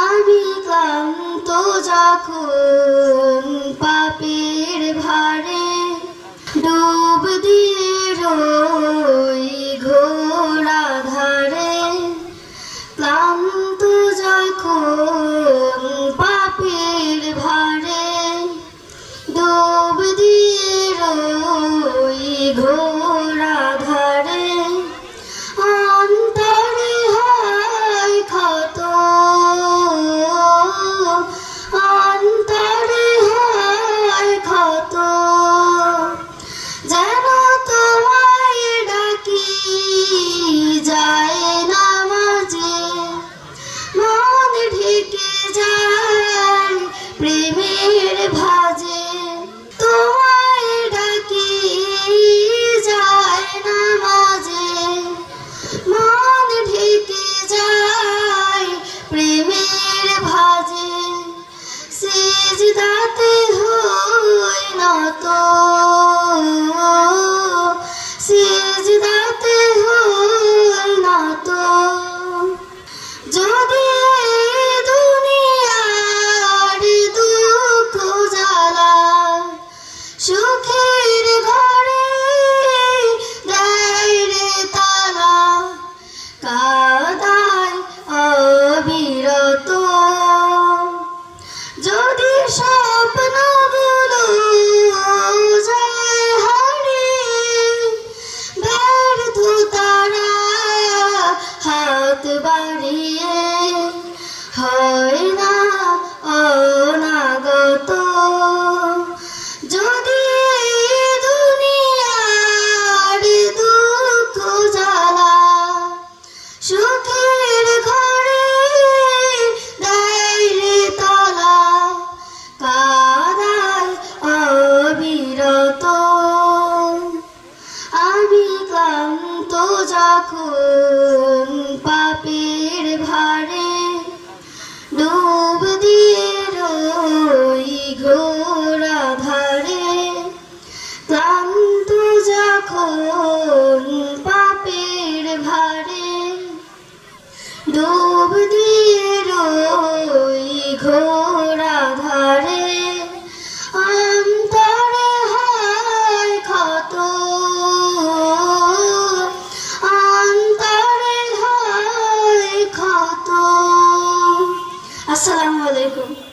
আমি ক্লান্ত যখন পাপের ভারে ডুব দিয়ে রই হই যখন পাপের ভারে ডুব দিয়ে ঘোরা ধারে ক্লান্ত যখন পাপের ভারে ডুব দিয়ে রই